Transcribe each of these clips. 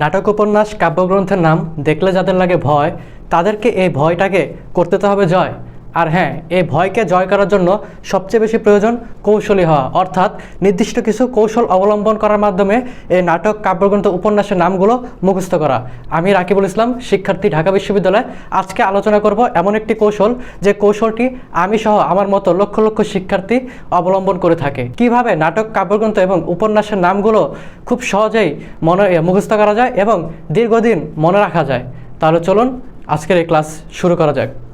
নাটক উপন্যাস কাব্যগ্রন্থের নাম, দেখলে যাদের লাগে ভয়, তাদেরকে এই ভয়টাকে করতে তো হবে জয়। আর হ্যাঁ এই ভয়কে জয় করার জন্য সবচেয়ে বেশি প্রয়োজন কৌশলী হওয়া। অর্থাৎ নির্দিষ্ট কিছু কৌশল অবলম্বন করার মাধ্যমে এই নাটক, কাব্যগ্রন্থ, উপন্যাসের নামগুলো মুখস্থ করা। আমি রাকিবুল ইসলাম, শিক্ষার্থী, ঢাকা বিশ্ববিদ্যালয় আজকে আলোচনা করব এমন একটি কৌশল যে কৌশলটি আমি সহ আমার মতো লক্ষ লক্ষ শিক্ষার্থী অবলম্বন করে থাকে। কীভাবে নাটক, কাব্যগ্রন্থ এবং উপন্যাসের নামগুলো খুব সহজেই মনে মুখস্থ করা যায় এবং দীর্ঘদিন মনে রাখা যায়? তাহলে চলুন আজকের এই ক্লাস শুরু করা যাক।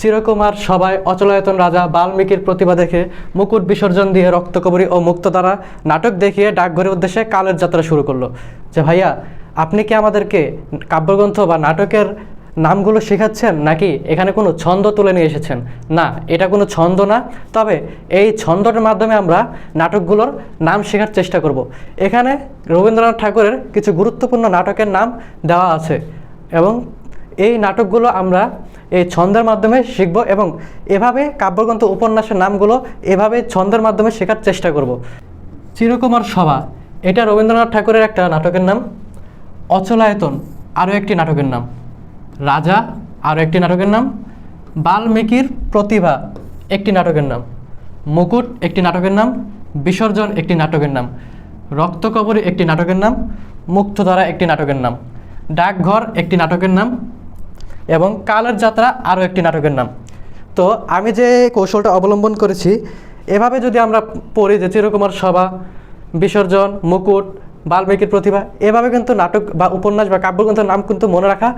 চিরকুমার সবাই অচলায়তন রাজা বাল্মীকির প্রতিভা দেখে মুকুট বিসর্জন দিয়ে রক্তকবরী ও মুক্ত দ্বারা নাটক দেখিয়ে ডাকঘরের উদ্দেশ্যে কালের যাত্রা শুরু করল। যে ভাইয়া, আপনি কি আমাদেরকে কাব্যগ্রন্থ বা নাটকের নামগুলো শেখাচ্ছেন নাকি এখানে কোনো ছন্দ তুলে নিয়ে এসেছেন? না, এটা কোনো ছন্দ না। তবে এই ছন্দটার মাধ্যমে আমরা নাটকগুলোর নাম শেখার চেষ্টা করব। এখানে রবীন্দ্রনাথ ঠাকুরের কিছু গুরুত্বপূর্ণ নাটকের নাম দেওয়া আছে এবং এই নাটকগুলো আমরা এই ছন্দের মাধ্যমে শিখব এবং এভাবে কাব্যগ্রন্থ উপন্যাসের নামগুলো এভাবে ছন্দের মাধ্যমে শেখার চেষ্টা করব। চিরকুমার সভা, এটা রবীন্দ্রনাথ ঠাকুরের একটা নাটকের নাম। অচলায়তন, আরও একটি নাটকের নাম। রাজা, আরও একটি নাটকের নাম। বাল্মীকির প্রতিভা, একটি নাটকের নাম। মুকুট, একটি নাটকের নাম। বিসর্জন, একটি নাটকের নাম। রক্তকবরী, একটি নাটকের নাম। মুক্তধারা, একটি নাটকের নাম। ডাকঘর, একটি নাটকের নাম। এবং কালের যাত্রা আরও একটি নাটকের নাম। তো আমি যে কৌশলটা অবলম্বন করেছি, এভাবে যদি আমরা পড়ি যে চিরকুমার সভা, বিসর্জন, মুকুট, বাল্মীকির প্রতিভা এভাবে কিন্তু নাটক বা উপন্যাস বা কাব্যগ্রন্থের নাম কিন্তু মনে রাখা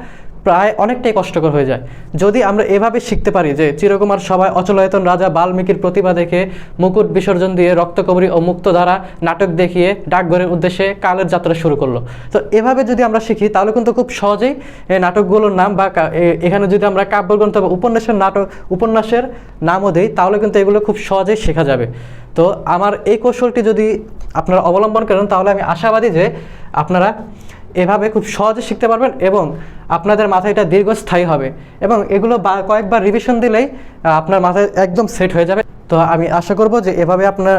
প্রায় অনেকটাই কষ্টকর হয়ে যায়। যদি আমরা এভাবে শিখতে পারি যে চিরকুমার সবাই অচলায়তন রাজা বাল্মীকির প্রতিভা দেখে, মুকুট বিসর্জন দিয়ে রক্তকবরী ও মুক্তধারা নাটক দেখিয়ে ডাকঘরের উদ্দেশ্যে কালের যাত্রা শুরু করল। তো এভাবে যদি আমরা শিখি, তাহলে কিন্তু খুব সহজেই নাটকগুলোর নাম বা এখানে যদি আমরা কাব্যগ্রন্থ বা উপন্যাসের নাটক, উপন্যাসের নামও দিই, তাহলে কিন্তু এগুলো খুব সহজেই শেখা যাবে। তো আমার এই কৌশলটি যদি আপনারা অবলম্বন করেন, তাহলে আমি আশাবাদী যে আপনারা এভাবে খুব সহজে শিখতে পারবেন এবং আপনাদের মাথায় এটা দীর্ঘস্থায়ী হবে এবং এগুলো কয়েকবার রিভিশন দিলেই আপনার মাথায় একদম সেট হয়ে যাবে। তো আমি আশা করব যে এভাবে আপনার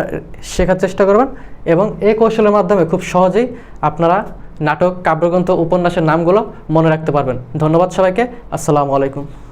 শেখার চেষ্টা করবেন এবং এই কৌশলের মাধ্যমে খুব সহজেই আপনারা নাটক, কাব্যগ্রন্থ, উপন্যাসের নামগুলো মনে রাখতে পারবেন। ধন্যবাদ সবাইকে। আসসালামু আলাইকুম।